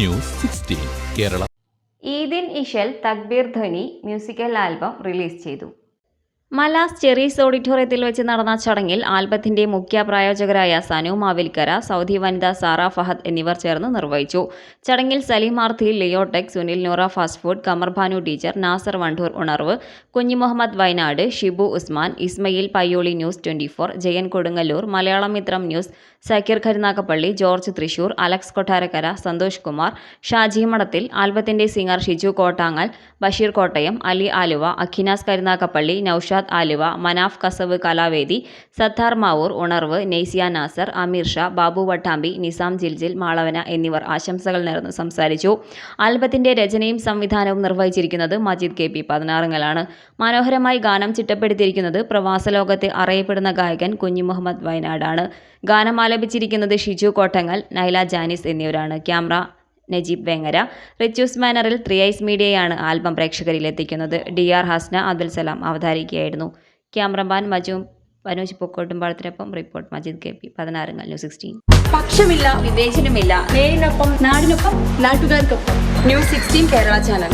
News sixteen Kerala. ഈദിൻ ഇഷൽ തക്ബീർ ധ്വനി മ്യൂസിക്കൽ ആൽബം റിലീസ് ചെയ്തു. മലാസ് ചെറീസ് ഓഡിറ്റോറിയത്തിൽ വെച്ച് നടന്ന ചടങ്ങിൽ ആൽബത്തിന്റെ മുഖ്യ പ്രായോജകരായ സനു മാവിൽക്കര സൗദി വനിത സാറ ഫഹദ് എന്നിവർ ചേർന്ന് നിർവഹിച്ചു. ചടങ്ങിൽ സലീം ആർത്തി ലിയോടെക് സുനിൽ നോറ ഫാസ്റ്റ് കമർഭാനു കമർ ഭാനു ടീച്ചർ നാസർ വണ്ടൂർ ഉണർവ് Kunhi Muhammad Wayanad Shibu Usman Ismail Payyoli news twenty four Jayan Kodungallur Malayalam Mithram news Zakir Karunagappally George Thrissur Alex Kottarakkara Santhosh Kumar Shaji Madathil ആൽബത്തിന്റെ singer Shiju Kottangal Basheer Kottayam Ali Aluva Akhinas Karunagappally Noushad Aluva Manaf കസവ് കലാവേദി സത്താർ മാവൂർ ഉണർവ് നെയ്സിയ നാസർ അമീർ ഷാ ബാബു വട്ടാമ്പി നിസാം ജിൽജിൽ മാളവന എന്നിവർ ആശംസകൾ നേർന്ന് സംസാരിച്ചു. ആൽബത്തിന്റെ രചനയും സംവിധാനവും നിർവഹിച്ചിരിക്കുന്നത് മജീദ് കെ പി പതിനാറുങ്ങലാണ്. മനോഹരമായി ഗാനം ചിട്ടപ്പെടുത്തിയിരിക്കുന്നത് പ്രവാസ ലോകത്തെ അറിയപ്പെടുന്ന ഗായകൻ കുഞ്ഞു മുഹമ്മദ് വയനാടാണ്. ഗാനം ആലപിച്ചിരിക്കുന്നത് ഷിജു കോട്ടങ്ങൽ നൈല ജാനിസ് എന്നിവരാണ്. ക്യാമറ നജീബ് വെങ്ങര റിച്ചൂസ് മാനറിൽ ത്രീ ഐസ് മീഡിയയാണ് ആൽബം പ്രേക്ഷകരിൽ എത്തിക്കുന്നത് ഡി ആർ ഹസ്ന അബ്ദുൽ സലാം അവതാരികയായിരുന്നു. ക്യാമറമാൻ മജു മനോജ് പൊക്കോട്ടുംപാളത്തിനൊപ്പം report Majeed K P. പതിനാറുങ്ങൾ news sixteen. പക്ഷമില്ല വിവേചനമില്ല. നേരിനൊപ്പം നാടിനൊപ്പം നാട്ടുകാർക്കൊപ്പം. News sixteen Kerala channel.